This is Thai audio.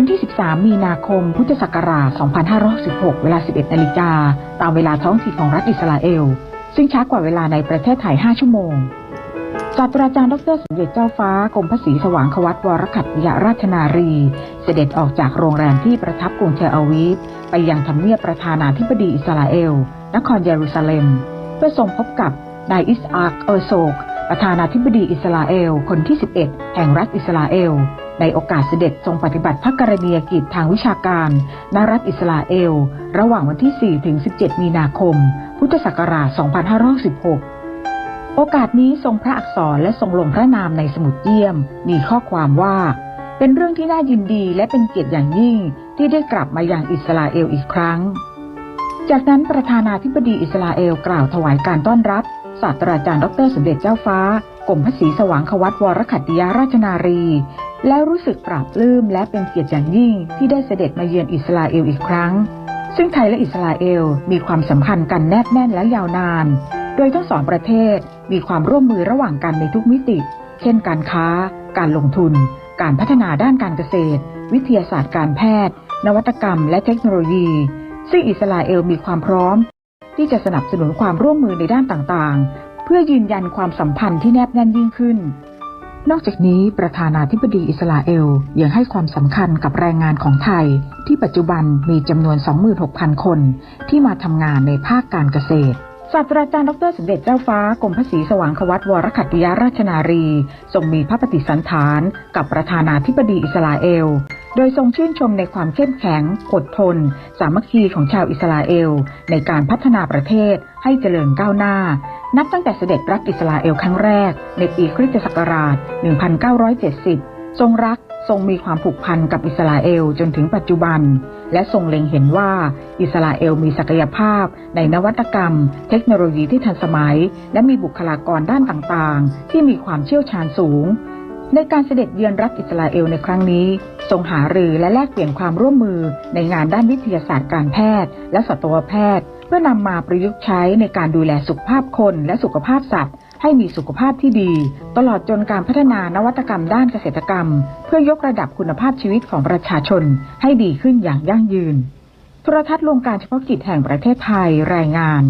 วันที่ 13 มีนาคม พุทธศักราช 2516 เวลา 11 นาฬิกา ตามเวลาท้องถิ่นของรัฐอิสราเอล ซึ่งช้ากว่าเวลาในประเทศไทย 5 ชั่วโมง ศาสตราจารย์ดรสมเด็จเจ้าฟ้ากรมพระศรีสว่างควัตวรขัตยราชนารี เสด็จออกจากโรงแรมที่ประทับกรุงเทลอาวีฟไปยังทำเนียบประธานาธิบดีอิสราเอล นครเยรูซาเล็ม เพื่อทรงพบกับนายอิสอักเออร์โซกประธานาธิบดีอิสราเอล คนที่ 11 แห่งรัฐอิสราเอล ในโอกาสเสด็จทรงปฏิบัติพระกรณียกิจทางวิชาการณรัฐอิสราเอล ระหว่างวันที่ 4 ถึง 17 มีนาคม พุทธศักราช 2516 โอกาสนี้ทรงพระอักษรและทรงลงพระนามในสมุดเยี่ยม มีข้อความว่า เป็นเรื่องที่น่ายินดีและเป็นเกียรติอย่างยิ่งที่ได้กลับมาอย่างอิสราเอลอีกครั้ง จากนั้นประธานาธิบดีอิสราเอลกล่าวถวายการต้อนรับศาสตราจารย์ดรสมเด็จเจ้าฟ้ากรมพระศรีสว่างควัตวรขัตติยาราชนารี แล้วรู้สึกปราบปลื้มและเป็นเกียรติอย่างยิ่งที่ได้เสด็จมาเยือนอิสราเอลอีกครั้ง ซึ่งไทยและอิสราเอลมีความสัมพันธ์กันแนบแน่นและยาวนาน โดยทั้งสองประเทศมีความร่วมมือระหว่างกันในทุกมิติ เช่น การค้า การลงทุน การพัฒนาด้านการเกษตร วิทยาศาสตร์การแพทย์ นวัตกรรม และเทคโนโลยี ซึ่งอิสราเอลมีความพร้อม ที่จะสนับสนุนความร่วมมือในด้านต่างๆ เพื่อยืนยันความสัมพันธ์ที่แนบแน่นยิ่งขึ้น นอกจากนี้ประธานาธิบดีอิสราเอลยังให้ความสำคัญกับแรงงานของไทย ที่ปัจจุบันมีจำนวน 26,000 คน ที่มาทำงานในภาคการเกษตรศาสตราจารย์ดรสมเด็จเจ้าฟ้ากรมพระศรีสว่างควัตวรขัตติยราชนารี ทรงมีพระปฏิสันฐานกับประธานาธิบดีอิสราเอล โดยทรงชื่นชมในความเข้มแข็ง อดทน สามัคคีของชาวอิสราเอล ในการพัฒนาประเทศให้เจริญก้าวหน้า นับตั้งแต่เสด็จรับอิสราเอลครั้งแรก ในปีคริสตศักราช 1970 ทรงรักทรงมีความผูกพันกับอิสราเอลจนถึงปัจจุบัน และทรงเล็งเห็นว่าอิสราเอลมีศักยภาพ ในนวัตกรรม เทคโนโลยีที่ทันสมัย และมีบุคลากรด้านต่างๆ ที่มีความเชี่ยวชาญสูง ในการเสด็จเยือนรัฐอิสราเอลในครั้งนี้ ทรงหารือและแลกเปลี่ยนความร่วมมือในงานด้านวิทยาศาสตร์การแพทย์ และสัตวแพทย์ เพื่อนำมาประยุกต์ใช้ในการดูแลสุขภาพคนและสุขภาพสัตว์ ให้มีสุขภาพที่ดี ตลอดจนการพัฒนานวัตกรรมด้านเกษตรกรรม เพื่อยกระดับคุณภาพชีวิตของประชาชนให้ดีขึ้นอย่างยั่งยืนโทรทัศน์โรงการเฉพาะกิจแห่งประเทศไทยรายงาน